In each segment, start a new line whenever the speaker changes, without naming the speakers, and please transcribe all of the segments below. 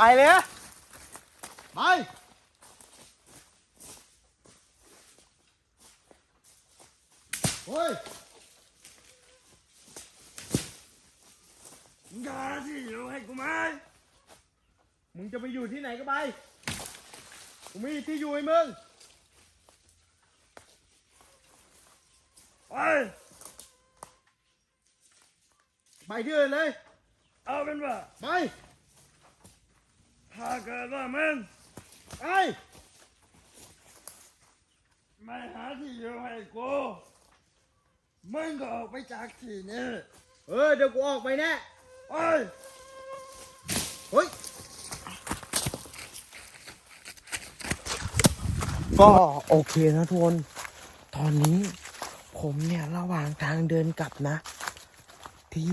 ไปเลยนะไป
เฮ้ยมึงหาที่อยู่ให้กูไหม
มึงจะไปอยู่ที่ไหนก็ไป กูมีที่อยู่ให้มึง
ไป
ไปที่อื่นเลย
เอาเป็นว่า
ไป
ถ้าเกิดว่ามึง
ไป
ไม่หาที่อยู่ให้กูมึงก็ออกไปจากที่นี่
เออเดี๋ยวกูออกไปแน่
ไป
เฮ้ยก็โอเคนะทุกคนตอนนี้ผมเนี่ยระหว่างทางเดินกลับนะ ที่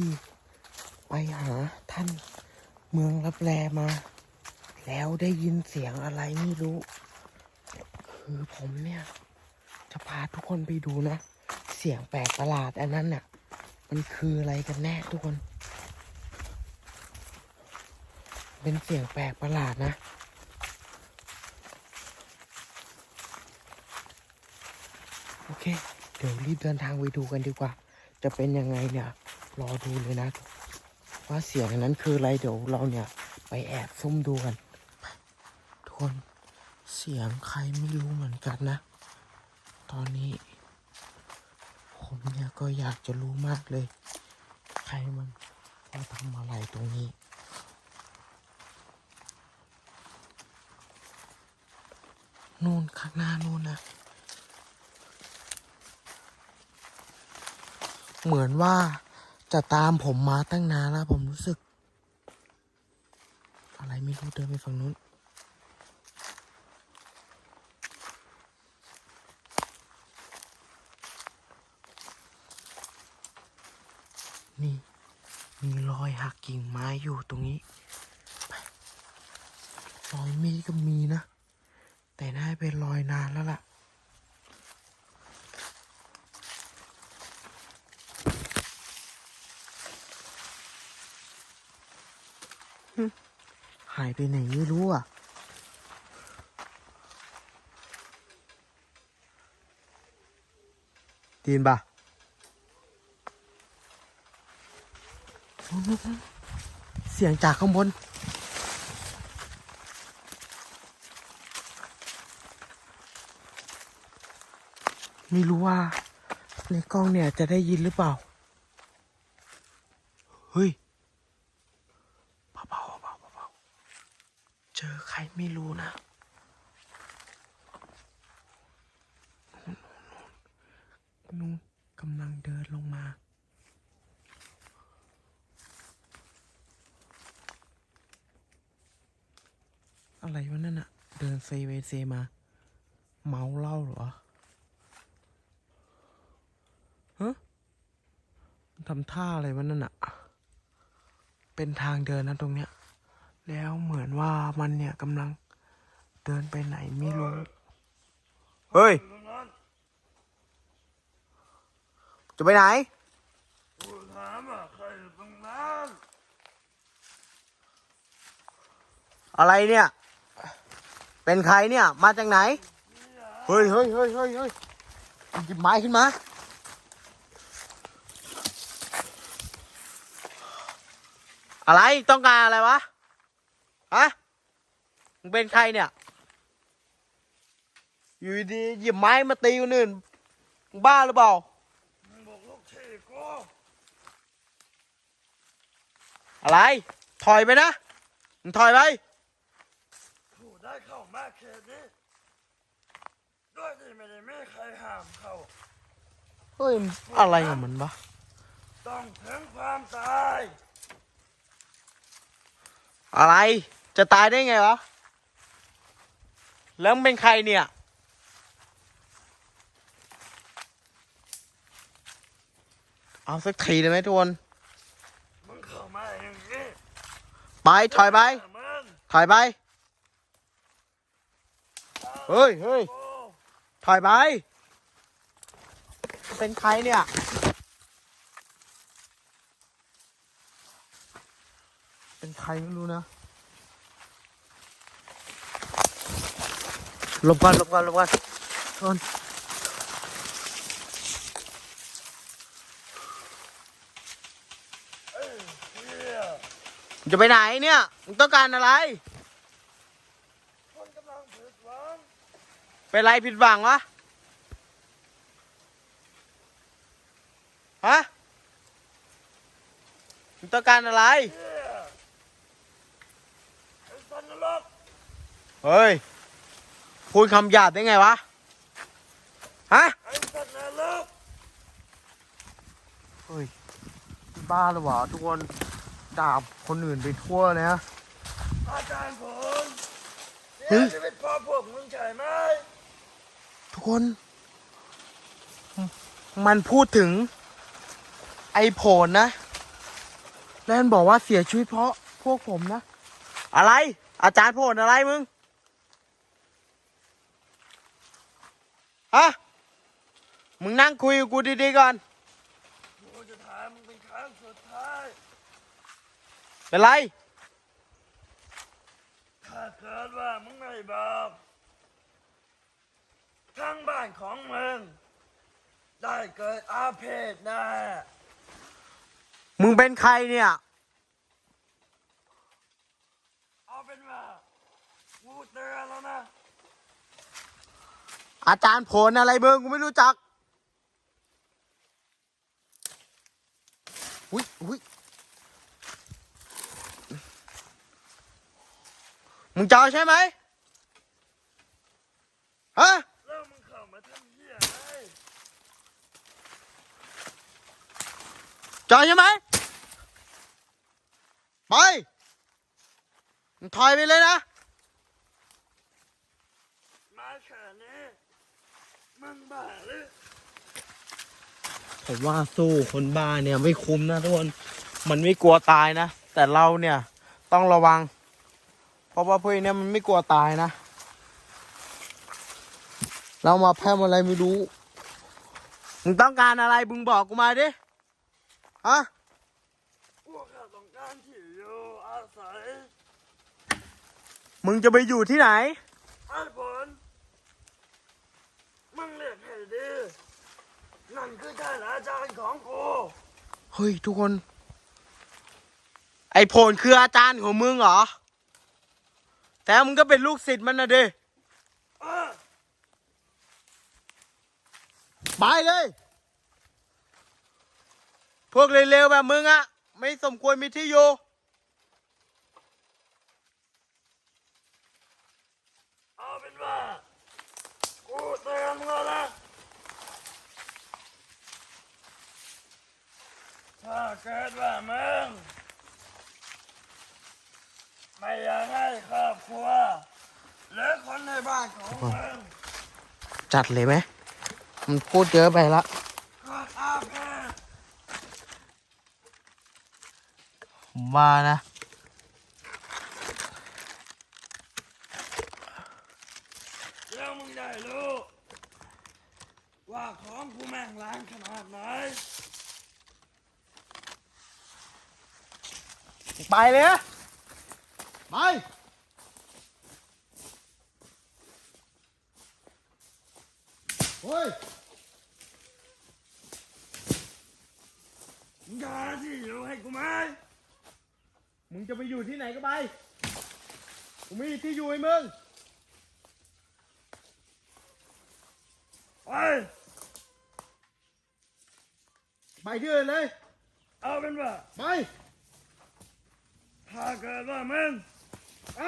ไปหาท่านเมืองรับแลมา แล้วได้ยินเสียงอะไรไม่รู้ คือผมเนี่ย จะพาทุกคนไปดูนะ เสียงแปลกประหลาดอันนั้นน่ะ มันคืออะไรกันแน่ทุกคน เป็นเสียงแปลกประหลาดนะ โอเค เดี๋ยวรีบเดินทางไปดูกันดีกว่า จะเป็นยังไงเนี่ย รอดูเลยนะว่าเสียงนั้นคืออะไรเดี๋ยวเราเนี่ย ไปแอบซุ่มดูกัน คน เสียงใครไม่รู้เหมือนกันนะ ตอนนี้ ผมเนี่ยก็อยากจะรู้มากเลย ใครมันมาทำอะไรตรงนี้นู่นข้างหน้านู่นนะ เหมือนว่าจะตามผมมาตั้งนานแล้วผมรู้สึก อะไรไม่รู้เดินไปฝั่งนู้น มีรอยหั กิ่งไม้อยู่ตรงนี้รอยมีก็มีนะ แต่น่าจะเป็นรอยนานแล้วล่ะ หายไปไหนไม่รู้อะดีนปะ เสียงจากข้างบน ไม่รู้ว่า ในกล้องเนี่ยจะได้ยินหรือเปล่า เฮ้ยเบาๆเบาๆเบาเจอใครไม่รู้นะ นู่นนู่นนู่นกำลังเดินลงมา อะไรวะนั่นอะเดินเซเวเซมา เมาเหล้าเหรอฮะทำท่าอะไรวะนั่นอะเป็นทางเดินนะตรงเนี้ย แล้วเหมือนว่ามันเนี่ยกำลังเดินไปไหนไม่รู้ เฮ้ย จะไปไหน
ถามว่าใครอยู่ตรงนั้น
อะไรเนี่ย เป็นใครเนี่ย มาจากไหน เฮ้ยเฮ้ยเฮ้ยเฮ้ยเฮ้ยหยิบไม้ขึ้นมา อะไรต้องการอะไรวะ ฮะ มึงเป็นใครเนี่ย อยู่ดีหยิบไม้มาตีคนอื่นมึงบ้าหรือเปล่า
มึงบอกลูกที่กู
อะไร ถอยไปนะ มึงถอยไป
มาเขตนี้ด้วยที่ไม่ได้มีใครห้ามเขา
เฮ้ยอะไรของมันวะ
ต้องถึงความตาย
อะไร จะตายได้ไงวะ แล้วมึงเป็นใครเนี่ย เอาสักทีได้ไหมทุกคน
มึงเข้ามาอย่างนี้
ไปถอยไป
มัน
ถอยไป เฮ้ยเฮ้ยถอยไป เป็นใครเนี่ย เป็นใครไม่รู้นะหลบกันหลบกันหลบกันทนจะไปไหนเนี่ย มึงต้องการอะไร เป็นไรผิดหวังวะฮะมึงต้องการอะไร
เฮียไอ้สันนรก
เฮ้ย พูดคำหยาบได้ไงวะ ฮะ
ไอ้สันนรก
เฮ้ย บ้าหรือวะทุกคนด่าคนอื่นไปทั่วเลยนะ
อาจารย์ผม
เฮ้
เนี่ย
ย
ชีวิตพ่อพวกมึงใช่ไหม
ทุก คน มันพูดถึง ไอ้โผลนะ แล้วมันบอกว่าเสียชีวิตเพราะพวกผมนะ อะไร อาจารย์โผลอะไรมึงฮะมึงนั่งคุยกับกูดีๆก่อน
กูจะถามมึงเป็นครั้งสุดท้าย
เป็นไร
ถ้าเกิดว่ามึงไม่บอก ทั้งบ้านของมึง ได้เกิดอาเพศแนะ
มึงเป็นใครเนี่ย
เอาเป็นว่ากูเตือนแล้วนะ
อาจารย์โผลอะไรมึงกูไม่รู้จัก อุ้ยอุ้ยมึงจะเอาใช่ไหมฮะ
แล้วมึงเข้ามาทำเหี้ยอะไร
จ อยใช่ไหมไปมึงถอยไปเลยนะ
มาแค่นี้มึงบ้าหรือ
ผมว่าสู้คนบ้าเนี่ยไม่คุ้มนะทุกคนมันไม่กลัวตายนะ แต่เราเนี่ยต้องระวัง เพราะว่าพวกนี้มันไม่กลัวตายนะ เรามาแพร่มอะไรไม่รู้มึงต้องการอะไรมึงบอกกูมาดิ ฮะ
พวกข้าต้องการที่อยู่อาศัย
มึงจะไปอยู่ที่ไหน
ไอ้ผลมึงเรียกให้ดีนั่นคือท่านอาจารย์ของกู
เฮ้ยทุกคน ไอ้โผลคืออาจารย์ของมึงเหรอ แต่มึงก็เป็นลูกศิษย์มันนะดิ
เออ
ไปเลย พวกเร็วๆแบบมึงอะไม่สมควรมีที่อยู่
เอาเป็นว่ากูเตือนมึงแล้วนะถ้าเกิดว่ามึงไม่อยากให้ครอบครัวหรือคนในบ้านของมึง
จัดเลยไหมมันพูดเยอะไปละ
ก็อาเพศ
ผม ว่านะ
แล้วมึงได้รู้ว่าของกูแม่งล้างขนาดไหน
ไปเลยนะไปเฮ้ย
มึงจะหาที่อยู่ให้กูไหม
มึงจะไปอยู่ที่ไหนก็ไป กูไม่มีที่อยู่ให้มึง
ไป
ไปที่อื่นเลย
เอาเป็นว่า
ไป
ถ้าเกิดว่ามึง
ไป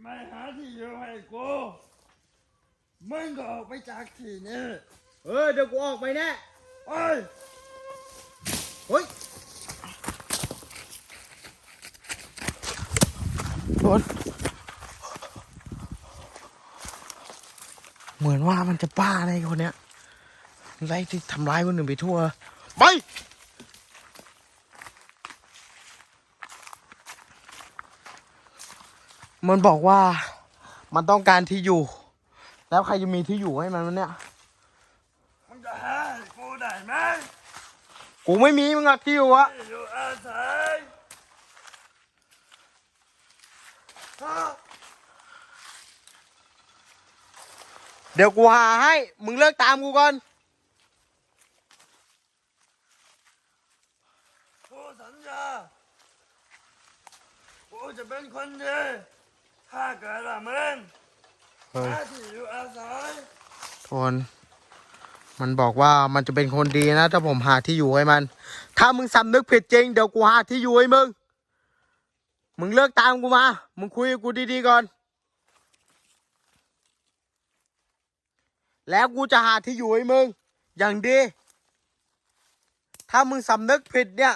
ไม่หาที่อยู่ให้กูมึงก็ออกไปจากที่นี้
เออเดี๋ยวกูออกไปแน่
ไป
เฮ้ยโด นเหมือนว่ามันจะบ้าอะไรคนเนี้ยไล่ที่ทำร้ายคนอื่นไปทั่ว ไป มันบอกว่ามันต้องการที่อยู่ แล้วใครจะมีที่อยู่ให้มันวะเนี่ย
มึงจะหาให้กูได้ไหม
กูไม่มีมึงอะที่อยู่อะ
ที่อยู่อาศัยฮะ
เดี๋ยวกูหาให้ มึงเลิกตามกูก่อน
กูสัญญากูจะเป็นคนดีถ้าเกิดว่ามึง
เฮ้ย
หาที่อยู่อาศัย
ทนมันบอกว่ามันจะเป็นคนดีนะ ถ้าผมหาที่อยู่ให้มัน ถ้ามึงสำนึกผิดจริง เดี๋ยวกูหาที่อยู่ให้มึง มึงเลิกตามกูมา มึงคุยกับกูดีๆก่อน แล้วกูจะหาที่อยู่ให้มึง อย่างดี ถ้ามึงสำนึกผิดเนี่ย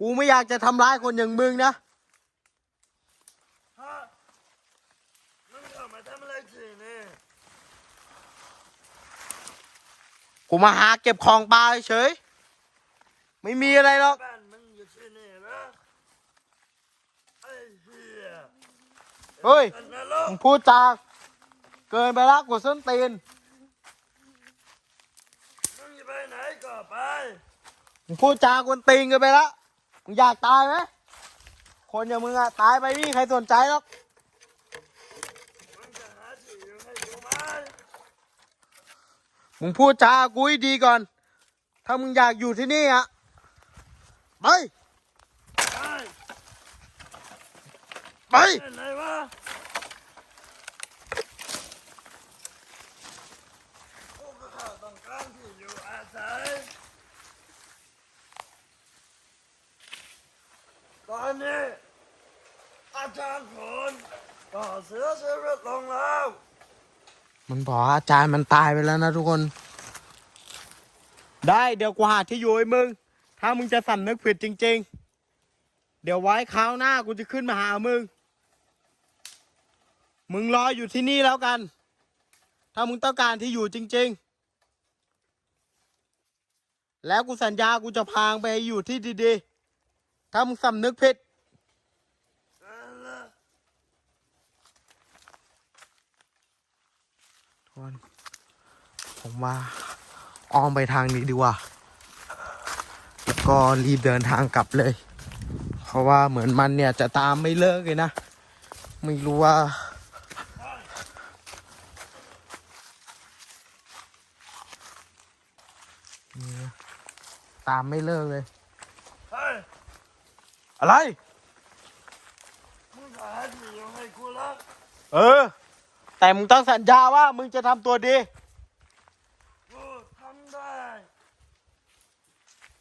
กูไม่อยากจะทำร้ายคนอย่างมึงนะ
ฮะมึงเข้ามาทำอะไรที่นี่
กูมาหาเก็บของปลาเฉย ไม่มีอะไรหรอก
บ้านมึงอยู่ที่นี่เหรอไอ้เหี้ย
เฮ้ย
อันนรก
มึงพูดจาเกินไปละกว่าส้นตีน
มึงจะไปไหนก็ไป
มึงพูดจากวนตีนเกันไปละมึงอยากตายไหมคนอย่างมึงอะตายไปไม่มีใครสนใจหรอก
มึงจะหาที่อยู่ให้กูไหม
มึงพูดจากูให้ดีก่อน ถ้ามึงอยากอยู่ที่นี่อะไป
ไป
ไป
ไปไหนวะกูก็แค่ต้องการที่อยู่อาศัยตอนนี้อาจารย์ผลก็เสียชีวิตลงแล้ว
มันบอกว่าอาจารย์มันตายไปแล้วนะทุกคน ได้เดี๋ยวกูหาที่อยู่ให้มึง ถ้ามึงจะสำนึกผิดจริง ๆ เดี๋ยวไว้คราวหน้ากูจะขึ้นมาหามึง มึงรออยู่ที่นี่แล้วกัน ถ้ามึงต้องการที่อยู่จริง ๆ แล้วกูสัญญากูจะพางไปอยู่ที่ดีๆ ถ้ามึงสำนึกผิดทุกคนผมว่าอ้อมไปทางนี้ดีกว่า แล้วก็รีบเดินทางกลับเลย เพราะว่าเหมือนมันเนี่ยจะตามไม่เลิกเลยนะ ไม่รู้ว่า เนี่ย ตามไม่เลิกเลย
เฮ้ย
อะไร
มึงหาที่อยู่ให้กูแล้ว
เออ แต่มึงต้องสัญญาว่ามึงจะทำตัวดี
กูทำได้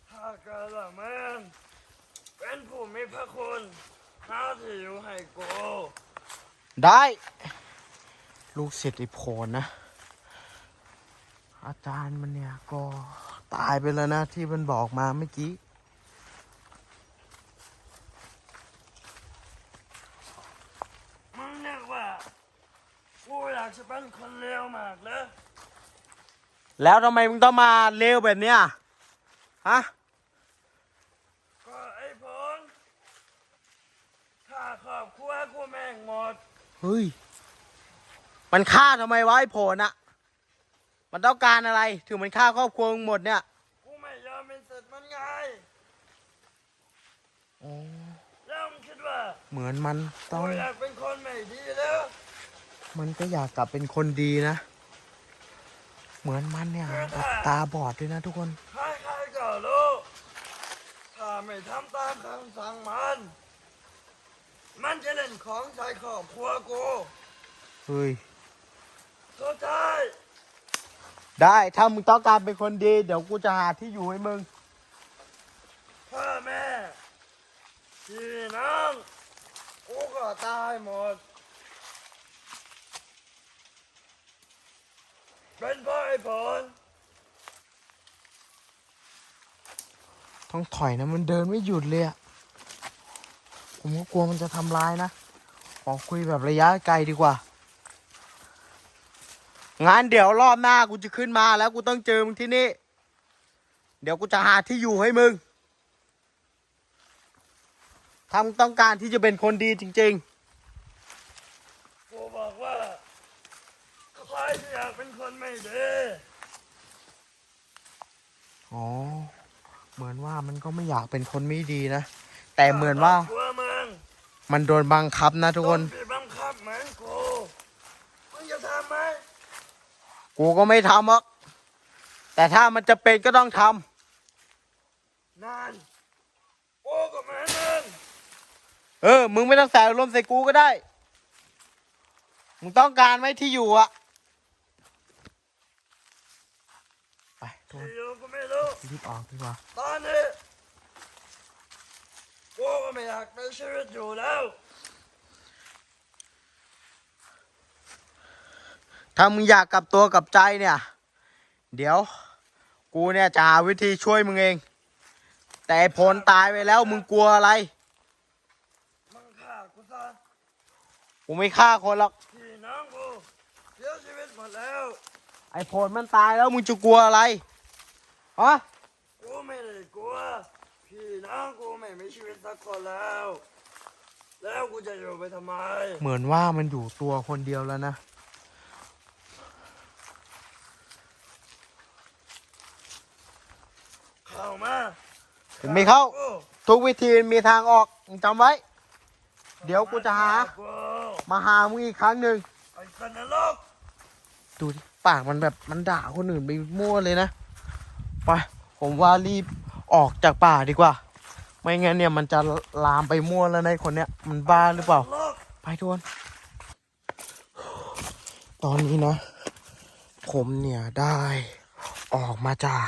ถ้าเกิดว่ามึงเป็นผู้มีพระคุณหาที่อยู่ให้กู
ได้ ลูกศิษย์ไอ้โพนนะ อาจารย์มันเนี่ยก็ ตายไปแล้วนะที่มันบอกมาเมื่อกี้
มึงนึกว่ากูอยากจะเป็นคนเลวมากเลย
แล้วทำไมมึงต้องมาเลวแบบเนี้ยฮะ
ก็ไอ้ผลถ้าครอบครัวกูแม่งหมด
เฮ้ย มันฆ่าทำไมวะไอ้โผนอะ มันต้องการอะไร ถึงมันฆ่าครอบครัวมึงหมดเนี่ย
กูไม่ยอมเป็นเสร็จมันไง
อ๋อ
แล้วมึงคิดว่า
เหมือนมันต้
กู
อง
อยากเป็นคนไม่ดีแล้ว
มันก็อยากกลับเป็นคนดีนะ เหมือนมันเนี่ยแบบตาบอดด้วยนะทุกคน
ใครๆก็รู้ ถ้าไม่ทำตามคำสั่งมัน มันจะเล่นของใส่ครอบครัวกู
เฮ้ย
สุดท้าย
ได้ ถ้ามึงต้องการเป็นคนดี เดี๋ยวกูจะหาที่อยู่ให้มึง
พ่อแม่พี่น้องกูก็ตายหมด เป็นเพราะไอ้ผล
ต้องถอยนะมันเดินไม่หยุดเลยอะผมก็กลัวมันจะทำร้ายนะ ขอคุยแบบระยะไกลดีกว่า งานเดี๋ยวรอบหน้ากูจะขึ้นมาแล้วกูต้องเจอมึงที่นี่ เดี๋ยวกูจะหาที่อยู่ให้มึงถ้ามึงต้องการที่จะเป็นคนดีจริง ๆ
กูบอกว่าใครที่อยากเป็นคนไม่ดี
อ๋อ เหมือนว่ามันก็ไม่อยากเป็นคนไม่ดีนะ แต่เหมือนว่า
กลัวมึง
มันโดนบังคับนะทุกคน
โดบีบบังคับเหมือนกูมึง
กูก็ไม่ทำหรอก แต่ถ้ามันจะเป็นก็ต้องท
นั่นกูก็เหมือนมึงำ
เออ มึงไม่ต้องใส่อารมณ์ใส่กูก็ได้ มึงต้องการไหมที่อยู่อะไปทุกคน
ที่อยู่ก็ไม่รู้
รีบออกดีกว่า
ตอนนี้กูก็ไม่อยากมีชีวิตอยู่แล้ว
ถ้ามึงอยากกลับตัวกลับใจเนี่ย เดี๋ยว กูเนี่ยจะหาวิธีช่วยมึงเอง แต่ไอ้พลตายไปแล้วมึงกลัวอะไร
มึงฆ่ากูซะ
กูไม่ฆ่าคนหรอก
พี่น้องกูเสียชีวิตหมดแล้ว
ไอ้พลมันตายแล้วมึงจะกลัวอะไรฮะ
กูไม่ได้กลัว พี่น้องกูไม่มีชีวิตสักคนแล้ว แล้วกูจะอยู่ไปทำไม
เหมือนว่ามันอยู่ตัวคนเดียวแล้วนะ
เข้ามา
ผมไม่เข้า
กู
ทุกวิธีมีทางออกมึงจำไว้ เดี๋ยวกูจะหา
กู
มาหามึงอีกครั้งหนึ่ง
ไอ้สันนรก
ดูดิปากมันแบบมันด่าคนอื่นไปมั่วเลยนะไปผมว่ารีบออกจากป่าดีกว่า ไม่งั้นเนี่ยมันจะลามไปมั่วแล้วในะไอ้คนเนี้ยมันบ้าหรือเปล่า
นรก
ไปทวนตอนนี้นะ ผมเนี่ยได้ออกมาจาก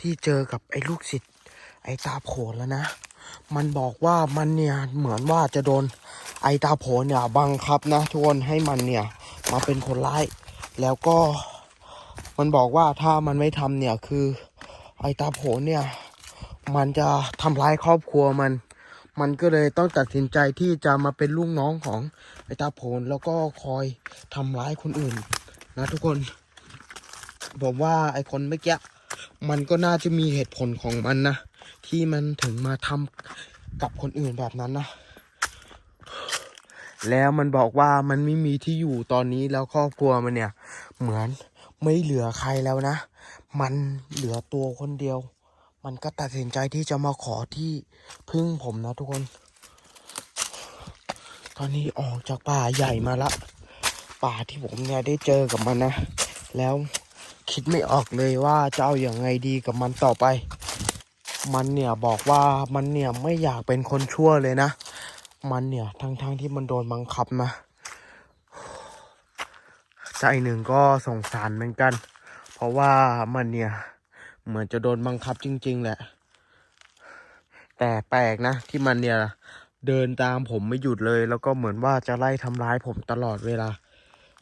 ที่เจอกับไอ้ลูกศิษย์ไอ้ตาโผนแล้วนะ มันบอกว่ามันเนี่ยเหมือนว่าจะโดนไอ้ตาโผนเนี่ยบังคับนะทุกคนให้มันเนี่ยมาเป็นคนร้าย แล้วก็มันบอกว่าถ้ามันไม่ทำเนี่ยคือ ไอ้ตาโผนเนี่ยมันจะทำร้ายครอบครัวมัน มันก็เลยต้องตัดสินใจที่จะมาเป็นลูกน้องของไอ้ตาโผนแล้วก็คอยทำร้ายคนอื่นนะทุกคน ผมว่าไอ้คนเมื่อกี้ มันก็น่าจะมีเหตุผลของมันนะ ที่มันถึงมาทำกับคนอื่นแบบนั้นนะ แล้วมันบอกว่ามันไม่มีที่อยู่ตอนนี้แล้วครอบครัวมันเนี่ย เหมือนไม่เหลือใครแล้วนะ มันเหลือตัวคนเดียว มันก็ตัดสินใจที่จะมาขอที่พึ่งผมนะทุกคน ตอนนี้ออกจากป่าใหญ่มาละ ป่าที่ผมเนี่ยได้เจอกับมันนะ แล้ว คิดไม่ออกเลยว่าจะเอาอย่างไงดีกับมันต่อไป มันเนี่ยบอกว่ามันเนี่ยไม่อยากเป็นคนชั่วเลยนะ มันเนี่ยทั้งๆทที่มันโดนบังคับนะ ใจหนึ่งก็สงสารเหมือนกัน เพราะว่ามันเนี่ยเหมือนจะโดนบังคับจริง ๆ แหละ แต่แปลกนะ ที่มันเนี่ยเดินตามผมไม่หยุดเลย แล้วก็เหมือนว่าจะไล่ทำร้ายผมตลอดเวลา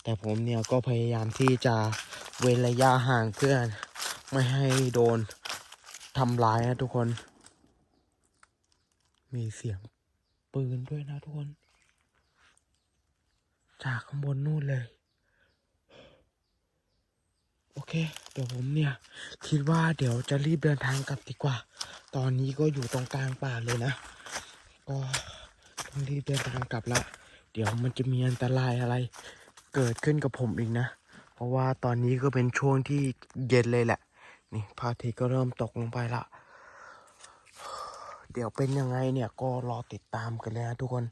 แต่ผมเนี่ยก็พยายามที่จะ เว้นระยะห่างเพื่อน ไม่ให้โดนทำร้ายนะทุกคน มีเสียงปืนด้วยนะทุกคน จากข้างบนนู่นเลย โอเค เดี๋ยวผมเนี่ย คิดว่าเดี๋ยวจะรีบเดินทางกลับดีกว่า ตอนนี้ก็อยู่ตรงกลางป่าเลยนะ ก็ต้องรีบเดินทางกลับละ เดี๋ยวมันจะมีอันตรายอะไร เกิดขึ้นกับผมอีกนะ เพราะว่าตอนนี้ก็เป็นช่วงที่เย็นเลยแหละ นี่พระอาทิตย์ก็เริ่มตกลงไปละ เดี๋ยวเป็นยังไงเนี่ยก็รอติดตามกันเลยนะทุกคน